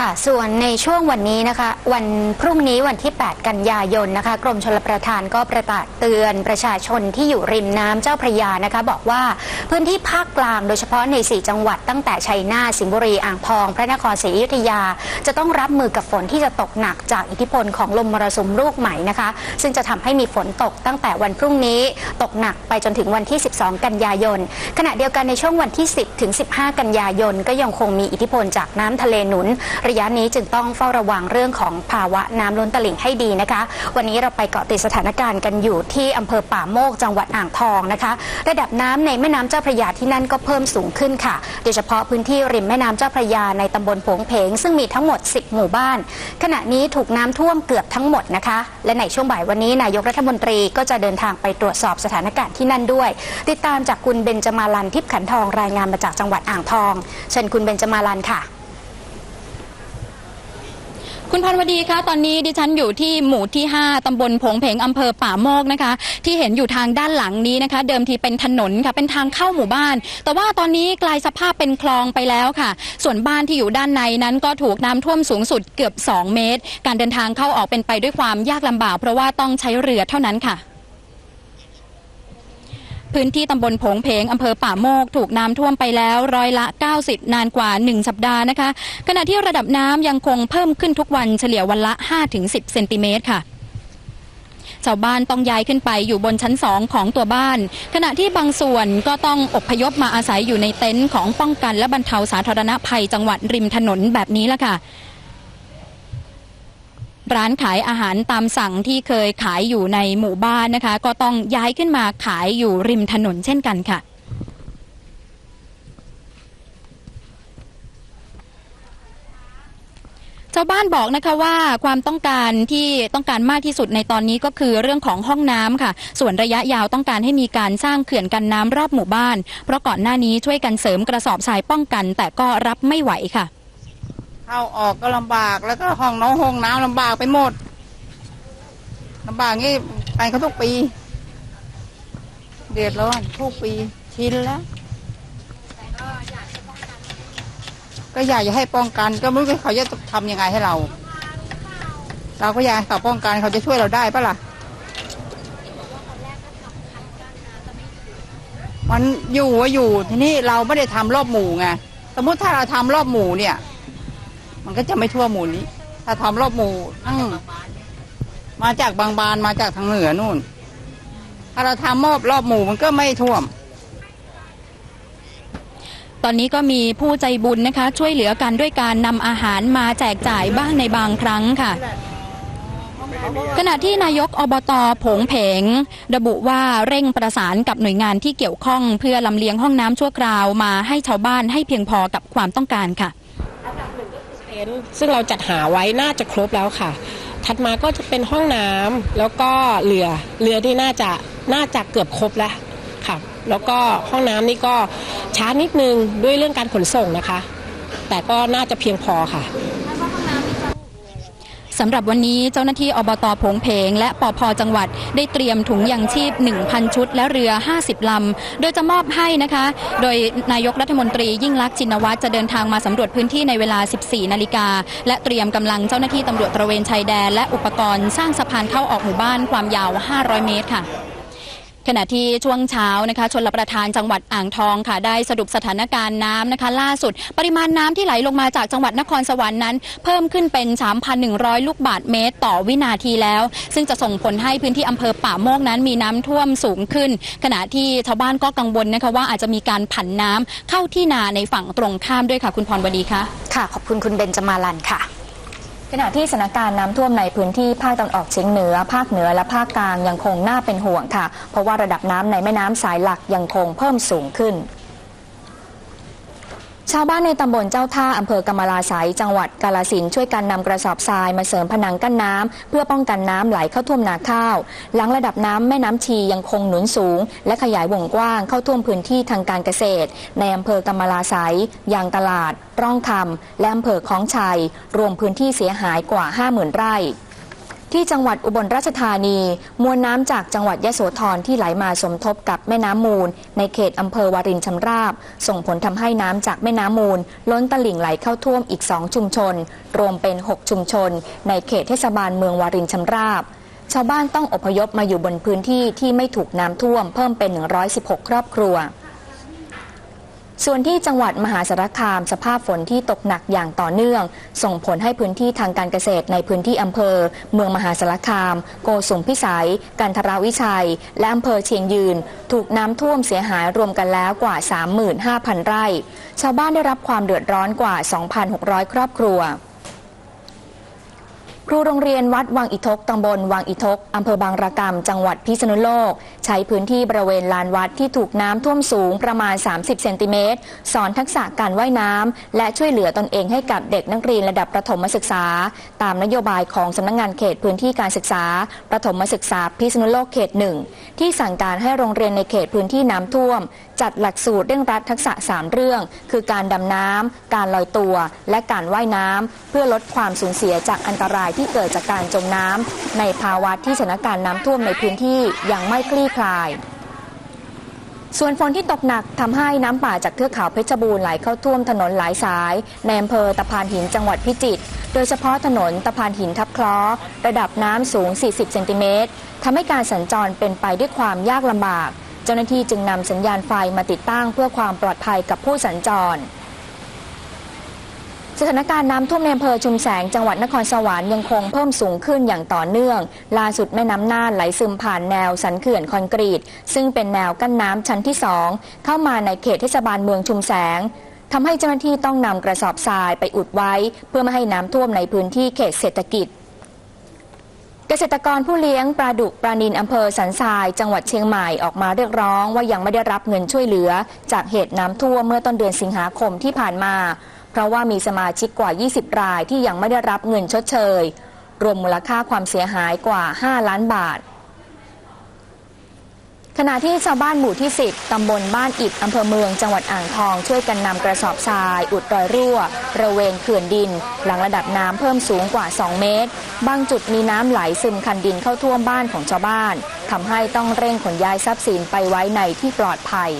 ค่ะ ส่วนในช่วงวันนี้นะคะ วันพรุ่งนี้วันที่ 8 กันยายนนะคะ กรมชลประทานก็ประกาศเตือนประชาชนที่อยู่ริมน้ำเจ้าพระยานะคะ บอกว่าพื้นที่ภาคกลางโดยเฉพาะใน 4 จังหวัดตั้งแต่ชัยนาทสิงห์บุรีอ่างทอง พระนครศรีอยุธยา จะต้องรับมือกับฝนที่จะตกหนักจากอิทธิพลของลมมรสุมลูกใหม่นะคะ ซึ่งจะทำให้มีฝนตกตั้งแต่วันพรุ่งนี้ตกหนักไปจนถึงวันที่ 12 กันยายน ขณะเดียวกันในช่วงวันที่ 10 ถึง 15 กันยายน ก็ยังคงมีอิทธิพลจากน้ำทะเลหนุนระยะนี้จึงต้องเฝ้าระวังเรื่องของภาวะน้ำล้นตลิ่งให้ดีนะคะ วันนี้เราไปเกาะติดสถานการณ์กันอยู่ที่อำเภอป่าโมกจังหวัดอ่างทองนะคะ ระดับน้ำในแม่น้ำเจ้าพระยาที่นั่นก็เพิ่มสูงขึ้นค่ะ โดยเฉพาะพื้นที่ริมแม่น้ำเจ้าพระยาในตำบลผงเพง ซึ่งมีทั้งหมด 10 หมู่บ้าน ขณะนี้ถูกน้ำท่วมเกือบทั้งหมดนะคะ และในช่วงบ่ายวันนี้นายกรัฐมนตรีก็จะเดินทางไปตรวจสอบสถานการณ์ที่นั่นด้วย ติดตามจากคุณเบนจมาลันทิพย์ขันทองรายงานมาจากจังหวัดอ่างทอง เชิญคุณเบนจมาลันค่ะ คุณพันวดีคะตอนนี้ดิฉันอยู่ที่หมู่ที่ 5 ตำบลผงเพงอำเภอป่าโมกนะคะ ที่เห็นอยู่ทางด้านหลังนี้นะคะ เดิมทีเป็นถนนค่ะเป็นทางเข้าหมู่บ้าน แต่ว่าตอนนี้กลายสภาพเป็นคลองไปแล้วค่ะ ส่วนบ้านที่อยู่ด้านในนั้นก็ถูกน้ำท่วมสูงสุดเกือบ 2 เมตร การเดินทางเข้าออกเป็นไปด้วยความยากลำบากเพราะว่าต้องใช้เรือเท่านั้นค่ะ พื้นที่ตำบลผงเพงอำเภอป่าโมกถูกน้ำท่วมไปแล้วร้อยละ 90 นานกว่า 1 สัปดาห์นะคะ ขณะที่ระดับน้ำยังคงเพิ่มขึ้นทุกวันเฉลี่ยวันละ 5-10 เซนติเมตรค่ะชาวบ้านต้องย้ายขึ้นไปอยู่บนชั้นสองของตัวบ้าน ขณะที่บางส่วนก็ต้องอบพยพมาอาศัยอยู่ในเต็นท์ของป้องกันและบรรเทาสาธารณภัยจังหวัดริมถนนแบบนี้ละค่ะ ร้านขายอาหารตามสั่งที่เคยขายอยู่ในหมู่บ้านนะคะ ก็ต้องย้ายขึ้นมาขายอยู่ริมถนนเช่นกันค่ะ ชาวบ้านบอกนะคะว่าความต้องการที่ต้องการมากที่สุดในตอนนี้ก็คือเรื่องของห้องน้ำค่ะ ส่วนระยะยาวต้องการให้มีการสร้างเขื่อนกันน้ำรอบหมู่บ้าน เพราะก่อนหน้านี้ช่วยกันเสริมกระสอบทรายป้องกัน แต่ก็รับไม่ไหวค่ะ เข้าออกก็ลำบาก แล้วก็ห้องน้องห้องน้ำลำบากไปหมดลำบากงี้ไปเขาทุกปี เดือดร้อนทุกปีชินแล้วก็อยากจะให้ป้องกัน ก็ไม่รู้เขาจะทำยังไงให้เรา เราก็อยากให้เขาป้องกันเขาจะช่วยเราได้ปะล่ะมันอยู่ว่าอยู่ทีนี้เราไม่ได้ทำรอบหมู่ไงสมมติถ้าเราทำรอบหมู่เนี่ย มันก็จะไม่ทั่วหมู่นี้ ถ้าทำรอบหมู่ทั้งมาจากบางบานมาจากทางเหนือนู่น ถ้าเราทำมอบรอบหมู่มันก็ไม่ท่วม ตอนนี้ก็มีผู้ใจบุญนะคะ ช่วยเหลือกันด้วยการนำอาหารมาแจกจ่ายบ้างในบางครั้งค่ะ ขณะที่นายกอบตผงเพง ระบุว่าเร่งประสานกับหน่วยงานที่เกี่ยวข้อง เพื่อลำเลียงห้องน้ำชั่วคราวมาให้ชาวบ้านให้เพียงพอกับความต้องการค่ะ เต็นท์ซึ่งเราจัดหาไว้น่าจะครบแล้วค่ะ ถัดมาก็จะเป็นห้องน้ำแล้วก็เรือเรือที่น่าจะน่าจะเกือบครบแล้วค่ะ แล้วก็ห้องน้ำนี่ก็ช้านิดนึงด้วยเรื่องการขนส่งนะคะ แต่ก็น่าจะเพียงพอค่ะ สำหรับวันนี้เจ้าหน้าที่อบตผงเพง และปพจังหวัดได้เตรียมถุงยางชีพ 1,000 ชุด และเรือ 50 ลำ โดยจะมอบให้นะคะ โดยนายกรัฐมนตรียิ่งลักษณ์ชินวัตรจะเดินทางมาสำรวจพื้นที่ในเวลา 14 นาฬิกา และเตรียมกำลังเจ้าหน้าที่ตำรวจตระเวนชายแดน และอุปกรณ์สร้างสะพานเข้าออกหมู่บ้านความยาว 500 เมตรค่ะ ขณะที่ช่วงเช้านะคะชนรับประทานจังหวัดอ่างทองค่ะ ได้สรุปสถานการณ์น้ำนะคะ ล่าสุด ปริมาณน้ำที่ไหลลงมาจากจังหวัดนครสวรรค์นั้น เพิ่มขึ้นเป็น 3,100 ลูกบาทเมตร ต่อวินาทีแล้ว ซึ่งจะส่งผลให้พื้นที่อำเภอป่าโมกนั้นมีน้ำท่วมสูงขึ้น ขณะที่ชาวบ้านก็กังวลนะคะว่าอาจจะมีการผันน้ำเข้าที่นาในฝั่งตรงข้ามด้วยค่ะ คุณพรวดีคะค่ะขอบคุณคุณเบนจมาลันค่ะ ขณะที่สถานการณ์น้ำท่วมในพื้นที่ภาคตะวันออกเฉียงเหนือ ภาคเหนือและภาคกลางยังคงน่าเป็นห่วงค่ะ เพราะว่าระดับน้ำในแม่น้ำสายหลักยังคงเพิ่มสูงขึ้น ชาวบ้านในตำบลเจ้าท่าอำเภอกำมะลาไสยจังหวัดกาลสินช่วยกันนำกระสอบทรายมาเสริมผนังกั้นน้ำเพื่อป้องกันน้ำไหลเข้าท่วมนาข้าว หลังระดับน้ำแม่น้ำชียังคงหนุนสูง และขยายวงกว้างเข้าท่วมพื้นที่ทางการเกษตร ในอำเภอกำมะลาไสยยางตลาด ร่องคำและอำเภอคลองชัย รวมพื้นที่เสียหายกว่า 50,000 ไร่ ที่จังหวัดอุบลราชธานี มวลน้ำจากจังหวัดยะโสธรที่ไหลมาสมทบกับแม่น้ำมูล ในเขตอำเภอวารินชำราบ ส่งผลทำให้น้ำจากแม่น้ำมูล ล้นตลิ่งไหลเข้าท่วมอีก 2 ชุมชน รวมเป็น 6 ชุมชน ในเขตเทศบาลเมืองวารินชำราบ ชาวบ้านต้องอพยพมาอยู่บนพื้นที่ที่ไม่ถูกน้ำท่วม เพิ่มเป็น 116 ครอบครัว ส่วนที่จังหวัดมหาสารคาม สภาพฝนที่ตกหนักอย่างต่อเนื่อง ส่งผลให้พื้นที่ทางการเกษตรในพื้นที่อำเภอ เมืองมหาสารคาม โกสุมพิสัย กันทราวิชัย และอำเภอเชียงยืน ถูกน้ำท่วมเสียหายรวมกันแล้วกว่า 35,000 ไร่ ชาวบ้านได้รับความเดือดร้อนกว่า 2,600 ครอบครัว ครูโรงเรียนวัดวังอิทกตำบลวังอิทกอำเภอบางระกำจังหวัดพิษณุโลก ใช้พื้นที่บริเวณลานวัดที่ถูกน้ำท่วมสูงประมาณ 30 เซนติเมตร สอนทักษะการว่ายน้ำ และช่วยเหลือตนเองให้กับเด็กนักเรียนระดับประถมศึกษา ตามนโยบายของสำนักงงานเขตพื้นที่การศึกษา ประถมศึกษาพิษณุโลกเขตหนึ่งที่สั่งการให้โรงเรียนในเขตพื้นที่น้ำท่วม จัดหลักสูตรเร่งรัดทักษะ 3 เรื่อง คือการดำน้ำการลอยตัว และการว่ายน้ำเพื่อลดความสูญเสียจากอันตรายที่เกิดจากการจมน้ำในภาวะที่สถานการณ์น้ำท่วมในพื้นที่ยังไม่คลี่คลายส่วนฝนที่ตกหนักทำให้น้ำป่าจากเทือกเขาเพชรบูรณ์ไหลเข้าท่วมถนนหลายสาย ในอำเภอตะพานหินจังหวัดพิจิตร โดยเฉพาะถนนตะพานหินทับคล้อ ระดับน้ำสูง 40 เซนติเมตรทำให้การสัญจรเป็นไปด้วยความยากลำบาก จ้าหน้าที่จึงนำสัญญาณไฟมาติดตั้งเพื่อความปลอดภัยกับผู้สัญจร สถานการณ์น้ำท่วมในอำเภอชุมแสงจังหวัดนครสวรรค์ยังคงเพิ่มสูงขึ้นอย่างต่อเนื่อง ล่าสุดแม่น้ำน่านไหลซึมผ่านแนวสันเขื่อนคอนกรีต ซึ่งเป็นแนวกั้นน้ำชั้นที่2เข้ามาในเขตเทศบาลเมืองชุมแสงทำให้เจ้าหน้าที่ต้องนำกระสอบทรายไปอุดไว้ เพื่อไม่ให้น้ำท่วมในพื้นที่เขตเศรษฐกิจ เกษตรกรผู้เลี้ยงปลาดุกปลานินอำเภอสันทราย จังหวัดเชียงใหม่ออกมาเรียกร้องว่ายังไม่ได้รับเงินช่วยเหลือ จากเหตุน้ำท่วมเมื่อต้นเดือนสิงหาคมที่ผ่านมา เพราะว่ามีสมาชิกกว่า 20 รายที่ยังไม่ได้รับเงินชดเชย รวมมูลค่าความเสียหายกว่า 5 ล้านบาท ขณะที่ชาวบ้านหมู่ที่ 10 ตำบลบ้านอิดอำเภอเมือง จังหวัดอ่างทอง ช่วยกันนำกระสอบทราย อุดรอยรั่วบริเวณเขื่อนดิน หลังระดับน้ำเพิ่มสูงกว่า 2 เมตร บางจุดมีน้ำไหลซึมคันดินเข้าท่วมบ้านของชาวบ้านทำให้ต้องเร่งขนย้ายทรัพย์สินไปไว้ในที่ปลอดภัย